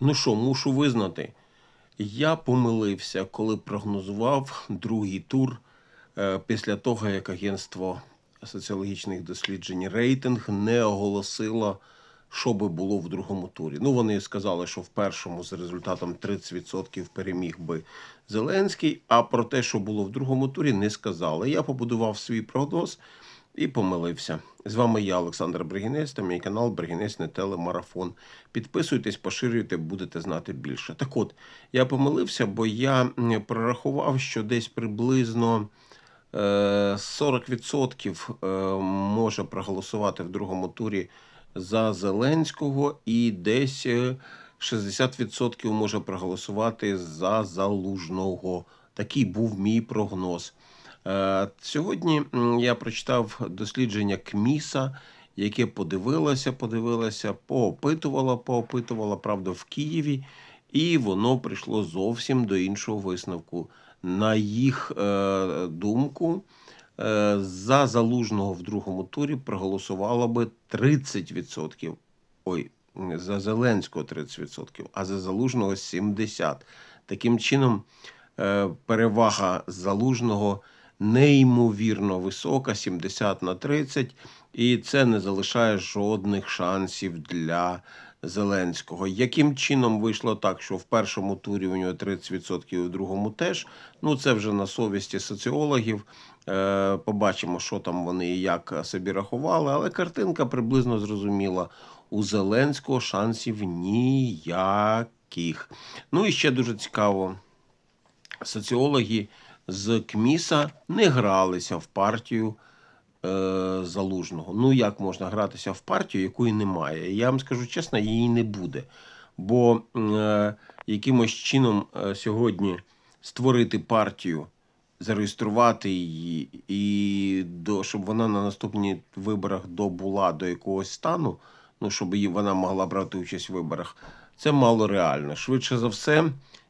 Ну що, мушу визнати, я помилився, коли прогнозував другий тур е, після того, як агентство соціологічних досліджень рейтинг не оголосило, що би було в другому турі. Ну, вони сказали, що в першому з результатом 30% переміг би Зеленський, а про те, що було в другому турі, не сказали. Я побудував свій прогноз і помилився. З вами я, Олександр Бригінець, та мій канал Бригінець не телемарафон. Підписуйтесь, поширюйте, будете знати більше. Так от, я помилився, бо я прорахував, що десь приблизно е, 40% е, може проголосувати в другому турі за Зеленського, і десь е, 60% може проголосувати за Залужного. Такий був мій прогноз. Е, Сьогодні я прочитав дослідження КМІСа, яке подивилося, подивилося, поопитувало, поопитувало, правда, в Києві, і воно прийшло зовсім до іншого висновку. На їх е, думку, е, за залужного в другому турі проголосувало би 30%. Ой, за Зеленського 30%, а за Залужного 70%. Таким чином, перевага Залужного неймовірно висока, 70 на 30, і це не залишає жодних шансів для Зеленського. Яким чином вийшло так, що в першому турі у нього 30%, і в другому теж. Ну, це вже на совісті соціологів. Е, Побачимо, що там вони і як собі рахували, але картинка приблизно зрозуміла. У Зеленського шансів ніяких. Ну і ще дуже цікаво соціологи з КМІСа не гралися в партію е, Залужного. Ну, як можна гратися в партію, якої немає? Я вам скажу чесно, її не буде. Бо е, якимось чином е, сьогодні створити партію, зареєструвати її, і до, щоб вона на наступних виборах добула до якогось стану, ну, щоб її, вона могла брати участь в виборах, це мало реально. Швидше за все,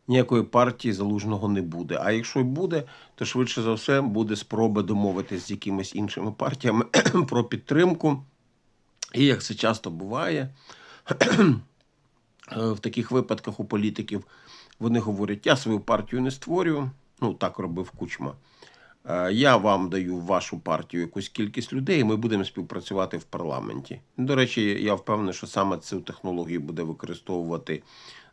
ніякої партії залужного не буде. А якщо й буде, то швидше за все буде спроба домовитися з якимись іншими партіями про підтримку. І як це часто буває, в таких випадках у політиків вони говорять: я свою партію не створюю. Ну, так робив Кучма. Е, Я вам даю в вашу партію якусь кількість людей, і ми будемо співпрацювати в парламенті. До речі, я впевнений, що саме цю технологію буде використовувати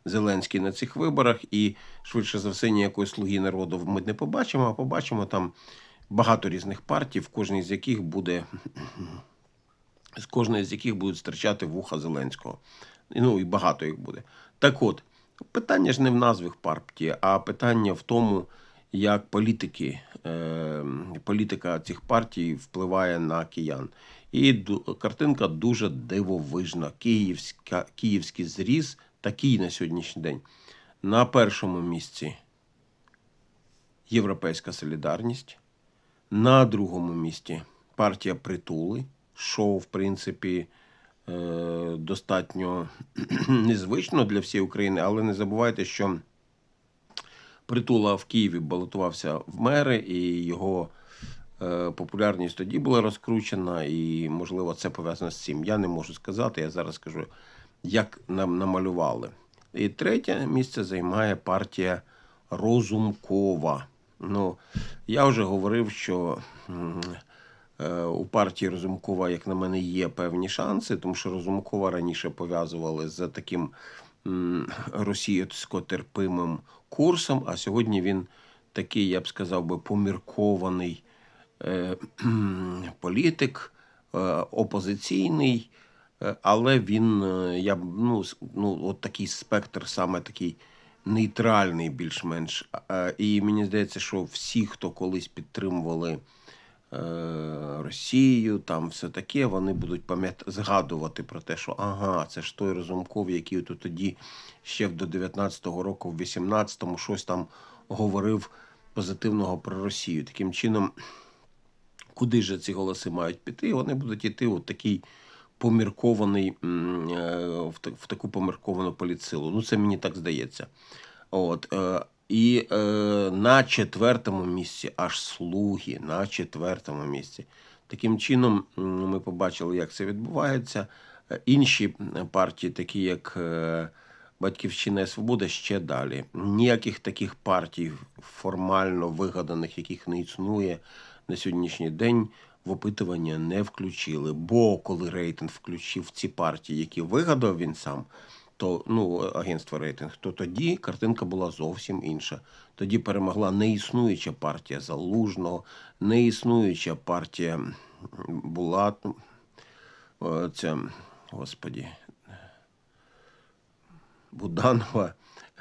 Зеленський на цих виборах, і швидше за все ніякої слуги народу ми не побачимо, а побачимо там багато різних партій, в кожній з яких буде з кожної з яких будуть стирчати вуха Зеленського. Ну і багато їх буде. Так от, питання ж не в назвах партії, а питання в тому, як політики, е, політика цих партій впливає на киян. І картинка дуже дивовижна. Київська, київський зріз такий на сьогоднішній день. На першому місці Європейська солідарність. На другому місці партія Притули, що, в принципі, е, достатньо незвично для всієї України, але не забувайте, що Притула в Києві балотувався в мери, і його е, популярність тоді була розкручена, і, можливо, це пов'язано з цим. Я не можу сказати, я зараз скажу, як нам намалювали. І третє місце займає партія Розумкова. Ну, я вже говорив, що е, у партії Розумкова, як на мене, є певні шанси, тому що Розумкова раніше пов'язували з таким російсько-терпимим курсом, а сьогодні він такий, я б сказав би, поміркований е, політик, е, опозиційний, але він, е, я ну, ну, от такий спектр, саме такий нейтральний, більш-менш. Е, І мені здається, що всі, хто колись підтримували е, Росію, там все таке, вони будуть пам'ят... згадувати про те, що ага, це ж той Разумков, який то тоді ще до 19-го року, в 18-му щось там говорив позитивного про Росію. Таким чином, куди ж ці голоси мають піти? Вони будуть йти у такий поміркований, е, в, таку помірковану політсилу. Ну, це мені так здається. От, е, і е, на четвертому місці аж слуги, на четвертому місці. Таким чином, ми побачили, як це відбувається. Е, Інші партії, такі як Батьківщина і Свобода ще далі. Ніяких таких партій формально вигаданих, яких не існує на сьогоднішній день, в опитування не включили. Бо коли рейтинг включив ці партії, які вигадав він сам, то ну, агентство рейтинг, то тоді картинка була зовсім інша. Тоді перемогла неіснуюча партія Залужного, неіснуюча партія була е, ця, господі, Буданова,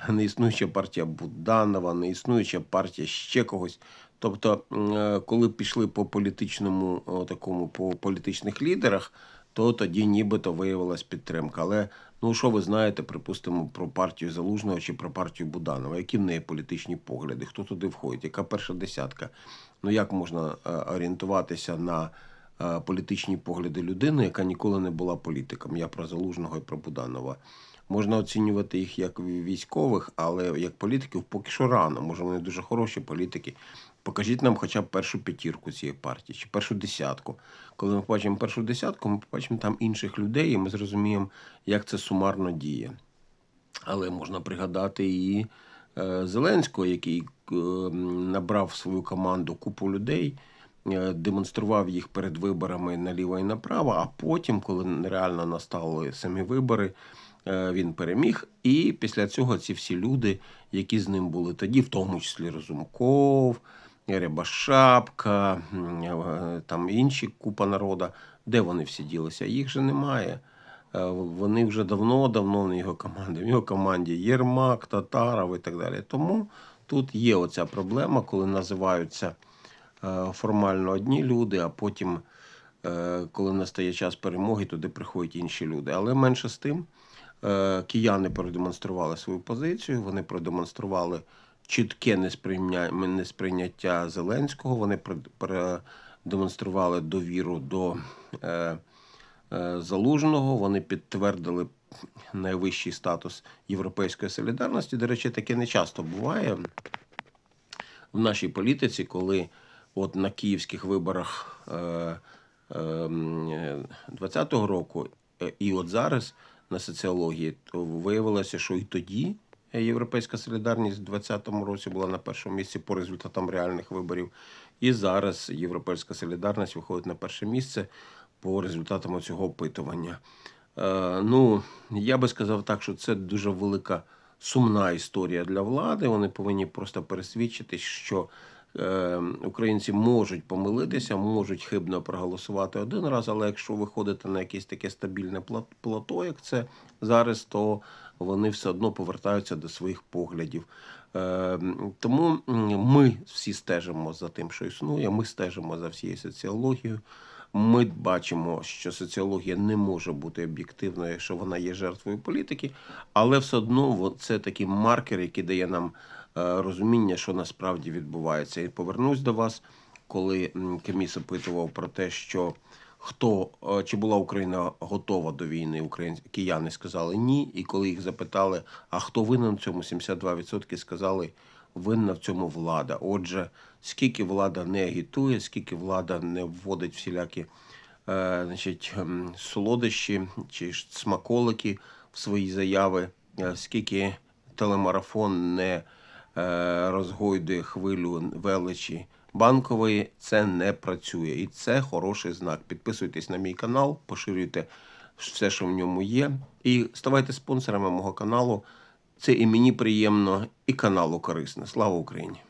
неіснуюча партія Буданова, неіснуюча партія ще когось. Тобто, е, коли пішли по політичному такому по політичних лідерах, то тоді нібито виявилась підтримка. Але ну що ви знаєте, припустимо, про партію Залужного чи про партію Буданова? Які в неї політичні погляди? Хто туди входить? Яка перша десятка? Ну як можна е, орієнтуватися на е, політичні погляди людини, яка ніколи не була політиком? Я про Залужного і про Буданова. Можна оцінювати їх як військових, але як політиків поки що рано. Може, вони дуже хороші політики. Покажіть нам хоча б першу п'ятірку цієї партії чи першу десятку. Коли ми побачимо першу десятку, ми побачимо там інших людей, і ми зрозуміємо, як це сумарно діє. Але можна пригадати і е, Зеленського, який е, набрав свою команду купу людей, е, демонстрував їх перед виборами наліво і направо, а потім, коли реально настали самі вибори, е, він переміг. І після цього ці всі люди, які з ним були тоді, в тому числі Розумков, Рябошапка, е, там інші купа народа, де вони всі ділися? Їх же немає. Е, Вони вже давно-давно на його команді. В його команді Єрмак, Татаров і так далі. Тому тут є оця проблема, коли називаються е, формально одні люди, а потім, е, коли настає час перемоги, туди приходять інші люди. Але менше з тим, е, кияни продемонстрували свою позицію, вони продемонстрували чітке несприйняття, Зеленського, вони продемонстрували довіру до. Е, е, Залужного. Вони підтвердили найвищий статус європейської солідарності. До речі, таке не часто буває в нашій політиці, коли от на київських виборах е, е, м, е, 20-го року е, і от зараз на соціології, то виявилося, що і тоді Європейська солідарність в 2020 році була на першому місці по результатам реальних виборів. І зараз Європейська солідарність виходить на перше місце по результатам цього опитування. Е, ну, я би сказав так, що це дуже велика сумна історія для влади. Вони повинні просто пересвідчитись, що е, українці можуть помилитися, можуть хибно проголосувати один раз, але якщо виходити на якесь таке стабільне плато, як це зараз, то вони все одно повертаються до своїх поглядів. Е, Тому ми всі стежимо за тим, що існує. Ми стежимо за всією соціологією. Ми бачимо, що соціологія не може бути об'єктивною, якщо вона є жертвою політики, але все одно це такий маркер, який дає нам розуміння, що насправді відбувається. І повернусь до вас, коли Кеміс опитував про те, що хто е, чи була Україна готова до війни, українські кияни сказали ні. І коли їх запитали, а хто винен в цьому, 72% сказали, винна в цьому влада. Отже, скільки влада не агітує, скільки влада не вводить всілякі е, значить, солодощі чи смаколики в свої заяви, е, скільки телемарафон не е, розгойдує хвилю величі банкової, це не працює. І це хороший знак. Підписуйтесь на мій канал, поширюйте все, що в ньому є, і ставайте спонсорами мого каналу. Це і мені приємно, і каналу корисно. Слава Україні!